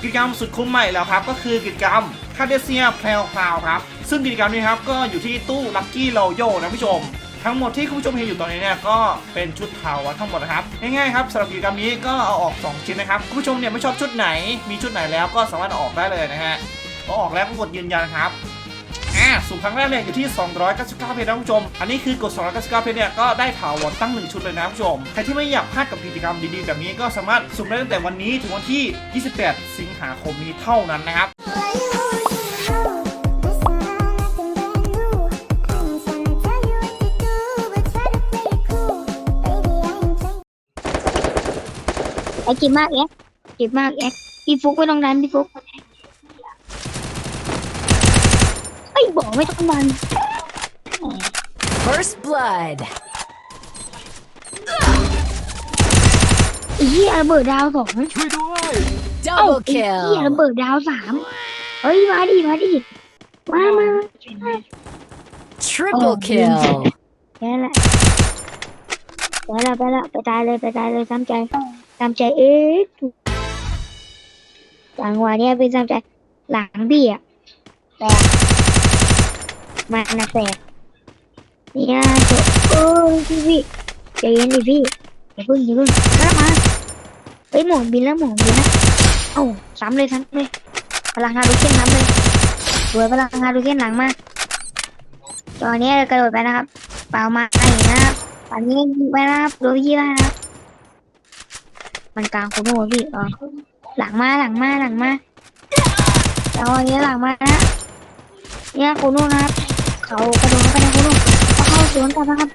กิจกรรมสุดคุ้มใหม่แล้วครับ ก็คือกิจกรรมคาเดเซียแพลวพาวครับ ซึ่งกิจกรรมนี้ครับก็อยู่ที่ตู้ลัคกี้โรโยนะผู้ชม ทั้งหมดที่คุณผู้ชมเห็นอยู่ตอนนี้เนี่ยก็เป็นชุดเทาทั้งหมดนะครับง่ายๆครับสำหรับกิจกรรมนี้ก็เอาออก 2 ชิ้นนะครับคุณผู้ชมเนี่ยไม่ชอบชุดไหนมีชุดไหนแล้วก็สามารถออกได้เลยนะฮะพอออกแล้วก็กดยืนยันครับ อ่าสุ่มครั้งแรกเนี่ยอยู่ที่ 299 เพชรนะคุณผู้ชม อันนี้คือกด 299 เพชรเนี่ยก็ได้ถาวรตั้ง 1 ชุดเลยนะคุณผู้ชม ใครที่ไม่อยากพลาดกับกิจกรรมดีๆแบบนี้ก็สามารถสุ่มได้ตั้งแต่วันนี้ถึงวันที่ 28 สิงหาคมนี้เท่านั้นนะครับไอ้เจ็บมากแอ๊กเจ็บมากแอ๊กพี่ฟุกไม่ต้องดันพี่ฟุก ไอ้ยบอกไม่ต้องดัน First blood. ไอ้เหี้ยระเบิดดาวสองช่วยด้วยเอ้า Double ไอ้เหี้ยระ kill. เบิดดาวสามเฮ้ยมาดิมาดิมามา Triple Oh, kill. แค่ละไปละไปละไปตายเลยไปตายเลยตา มาหวะเนี้ยเป็นตามใจหลังพี่อะแตกเนี่ยเถอะโอ้ยพี่พี่ใจเย็นดิพี่อย่าเพึ่งอย่าพึ่งมามาเฮ้ยหมอนบินแล้วหมอนบินแล้วเอ้าซ้ำเลยซ้ำเลยพลังฮารุเคนซ้ำเลยสวยพลังฮารุเคนหลังมาตอนนี้กระโดดไปนะครับ เปล่ามาไอ้นะครับตอนนี้ยิงไปนะครับโดนยี่ห้นะครับมันกลางโคโน่พี่อ๋อหลังมาหลังมาหลังมาตอนนี้หลังมานะเนี่ยโคโน่นะ เขากระโดดเข้าไปในโคโน่เขาเข้าสวนกลับนะครับ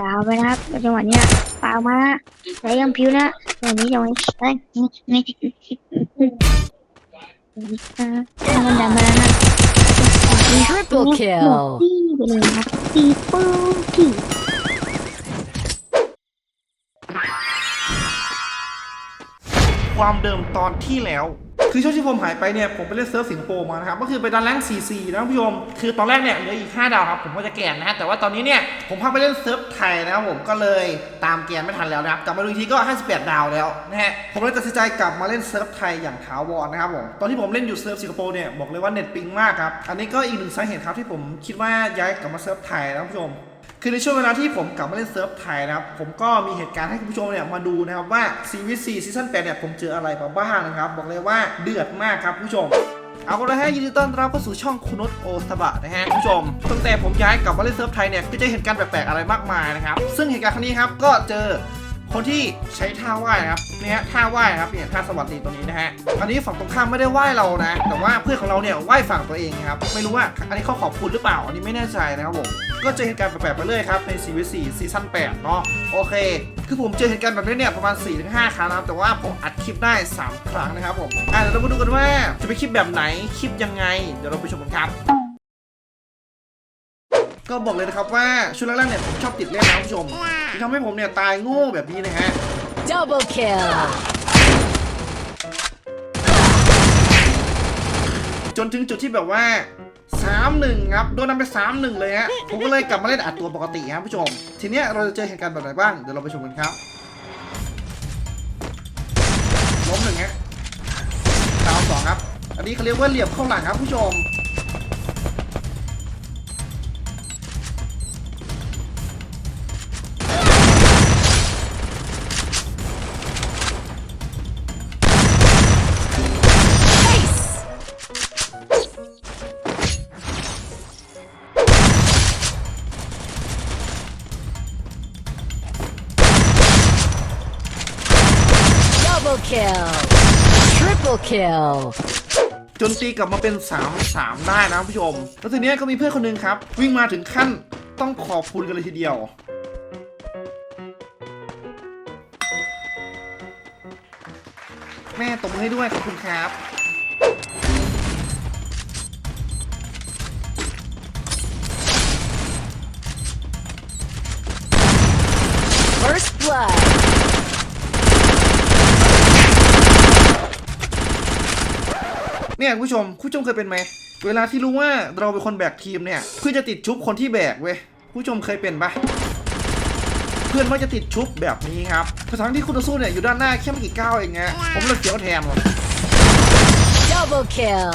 ดาวไปนะครับจังหวะเนี้ยปล่ามานะใช้ยังพิวนะจังหวะนี้จังหวะนี้นี่นี่อ่ามันดันมานะ Triple หมด kill. ที่ไปเลยครับตีปื้มที่ความเดิมตอนที่แล้ว คือช่วงที่ผมหายไปเนี่ยผมไปเล่นเซิร์ฟสิงคโปร์มานะครับก็คือไปดันแรง44นะคุณผู้ชมคือตอนแรกเนี่ยเหลืออีก 5 ดาวครับผมก็จะแกนนะฮะแต่ว่าตอนนี้เนี่ยผมพาไปเล่นเซิร์ฟไทยนะครับผมก็เลยตามเกณฑ์ไม่ทันแล้วนะครับกลับมาดูทีก็ 58 ดาวแล้วนะฮะผมเลยตัดสินใจกลับมาเล่นเซิร์ฟไทยอย่างถาวรนะครับผมตอนที่ผมเล่นอยู่เซิร์ฟสิงคโปร์เนี่ยบอกเลยว่าเน็ตปิงมากครับอันนี้ก็อีกหนึ่งสาเหตุครับที่ผมคิดว่าย้ายกลับมาเซิร์ฟไทยนะคุณผู้ชม คือในช่วงเวลาที่ผมกลับมาเล่นเซิร์ฟไทยนะครับ ผมก็มีเหตุการณ์ให้คุณผู้ชมเนี่ยมาดูนะครับว่า CVC ซีซั่น8เนี่ยผมเจออะไรมาบ้างนะครับ บอกเลยว่าเดือดมากครับคุณผู้ชมเอาละฮะยินดีต้อนรับเข้าสู่ช่องคุณนศโอสบะนะฮะคุณผู้ชมตั้งแต่ผมย้ายกลับมาเล่นเซิร์ฟไทยเนี่ยก็จะเห็นการแปลกๆอะไรมากมายนะครับซึ่งเหตุการณ์ครั้งนี้ครับก็เจอ คนที่ใช้ท่าว่ายนะครับเนี่ยท่าว่ายนะครับเนี่ยท่าสวัสดีตัวนี้นะฮะอันนี้ฝั่งตรงข้ามไม่ได้ว่ายเรานะ แต่ว่าเพื่อนของเราเนี่ยว่ายฝั่งตัวเองครับไม่รู้ว่าอันนี้เขาขอบคุณหรือเปล่าอันนี้ไม่แน่ใจนะครับผมก็เจอเหตุการณ์แปลกๆไปเรื่อยครับใน CVC ซีซั่น8เนาะโอเค คือผมเจอเหตุการณ์แบบนี้เนี่ยประมาณ 4-5 ครั้งนะครับแต่ว่าผมอัดคลิปได้ 3 ครั้งนะครับผมอะเดี๋ยวเรามาดูกันว่าจะเป็นคลิปแบบไหนคลิปยังไง เดี๋ยวเราไปชมกันครับ ก็บอกเลยนะครับว่าช่วงแรกๆเนี่ยผมชอบติดเล่นนะคุณผู้ชมที่ทำให้ผมเนี่ยตายโง่แบบนี้นะฮะ Double kill. จนถึงจุดที่แบบว่า 3-1 ครับ โดนนำไป 3-1 เลยฮะ ผมก็เลยกลับมาเล่นอัดตัวปกติครับผู้ชม ทีเนี้ยเราจะเจอเหตุการณ์แบบไหนบ้าง เดี๋ยวเราไปชมกันครับ ล้มหนึ่งฮะดาวสองครับ อันนี้เขาเรียกว่าเหลี่ยมเข้าหลังครับผู้ชม kill. Triple kill. จนตีกลับมาเป็น 3-3 ได้นะผู้ชม แล้วทีเนี้ยก็มีเพื่อนคนหนึงครับ วิ่งมาถึงขั้นต้องขอบคุณกันเลยทีเดียว แม่ตบมือให้ด้วย ขอบคุณครับ First blood. เนี่ยคุณผู้ชมคุณผู้ชมเคยเป็นไหมเวลาที่รู้ว่าเราเป็นคนแบกทีมเนี่ยเพื่อจะติดชุบคนที่แบกเว้ยคุณผู้ชมเคยเป็นปะเพื่อนว่าจะติดชุบแบบนี้ครับทั้งที่คุณต่อสู้เนี่ยอยู่ด้านหน้าแค่ไม่กี่ก้าวเองไงผมเลยเสียวแทนว่ะ Double kill.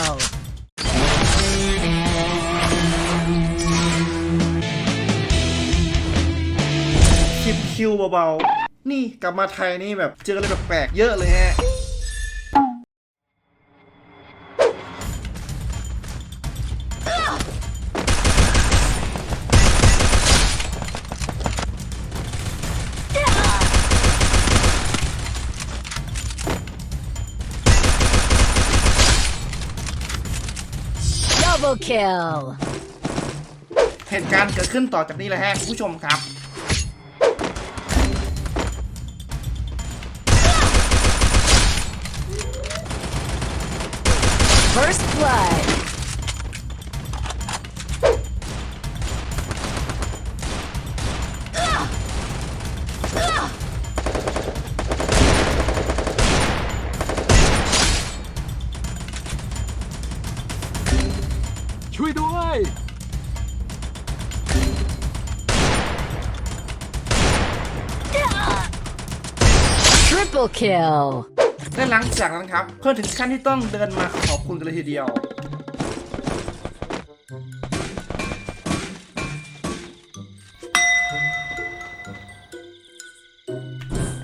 คิดคิวเบาๆ นี่กลับมาไทยนี่แบบเจออะไรแปลกๆเยอะเลยฮะ Double kill. เหตุการณ์เกิดขึ้นต่อจากนี้เลยฮะคุณผู้ชมครับ First blood. ช่วยด้วย Triple kill. และหลังจากนั้นครับ เพื่อนถึงขั้นที่ต้องเดินมาขอบคุณกันเลยทีเดียว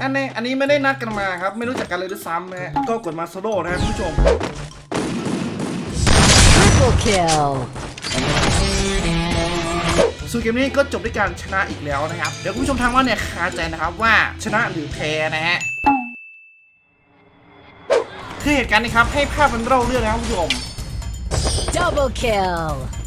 อันนี้อันนี้ไม่ได้นัดกันมาครับ ไม่รู้จักกันเลยด้วยซ้ำนะฮะก็กดมาโซโล่นะครับคุณผู้ชม Triple kill. ส่วนเกมนี้ก็จบด้วยการชนะอีกแล้วนะครับ เดี๋ยวคุณผู้ชมทางว่านเนี่ยคาใจนะครับว่าชนะหรือแพ้นะฮะคือเหตุการณ์นี้ครับให้ภาพมันเล่าเรื่องนะครับคุณผู้ชม Double kill.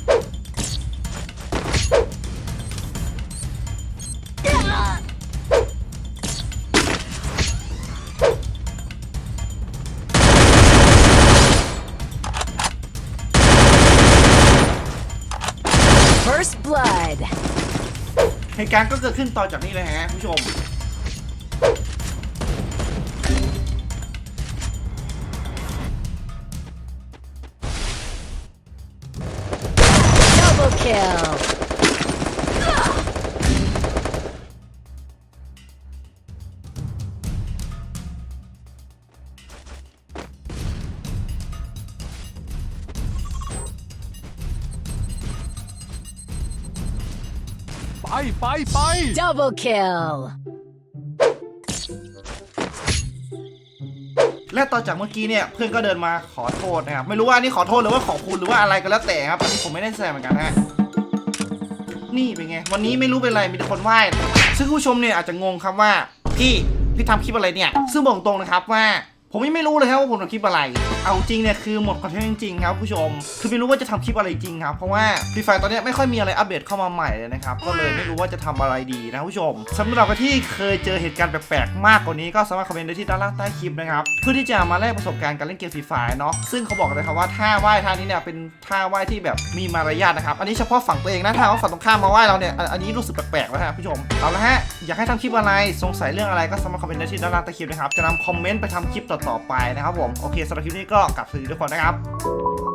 เหตุการณ์ก็เกิดขึ้นต่อจากนี้เลยฮะคุณผู้ชม Double kill. ไปไปไป Double kill. และต่อจากเมื่อกี้เนี่ยเพื่อนก็เดินมาขอโทษนะครับไม่รู้ว่าอันนี่ขอโทษหรือว่าขอบคุณหรือว่าอะไรก็แล้วแต่ครับอันนี้ผมไม่ได้แซงเหมือนกันฮะนี่เป็นไง วันนี้ไม่รู้เป็นไรมีแต่คนไหว้ซึ่งผู้ชมเนี่ยอาจจะงงครับว่าพี่พี่ทำคลิปอะไรเนี่ย ซึ่งบอกตรงนะครับว่า ผมยังไม่รู้เลยครับว่าผมทำคลิปอะไร เอาจริงเนี่ยคือหมดคอนเทนต์จริงๆครับผู้ชม คือไม่รู้ว่าจะทำคลิปอะไรจริงครับ เพราะว่าฟรีไฟตอนนี้ไม่ค่อยมีอะไรอัปเดตเข้ามาใหม่เลยนะครับ ก็เลยไม่รู้ว่าจะทำอะไรดีนะผู้ชมสำหรับใครที่เคยเจอเหตุการณ์แปลกๆมากกว่านี้ก็สามารถคอมเมนต์ได้ที่ด้านล่างใต้คลิปนะครับเพื่อที่จะมาแลกประสบการณ์การเล่นเกมฟรีไฟเนาะซึ่งเขาบอกเลยครับว่าท่าไหว้ท่านี้เนี่ยเป็นท่าไหว้ที่แบบมีมารยาทนะครับอันนี้เฉพาะฝั่งตัวเองนะถ้าว่าฝั่งตรงข้ามมาไหว้เราเนี่ยอันอันนี้รู้สึกแปลกๆแล้วฮะผู้ชมเอาละฮะอยากให้ทำคลิปอะไรสงสัยเรื่องอะไรก็สามารถคอมเมนต์ได้ที่ด้านล่างใต้คลิปนะครับจะนำคอมเมนต์ไปทำคลิปต่อๆไปนะครับผมโอเคสำหรับคลิปนี้ก็กลับสวัสดีทุกคนนะครับ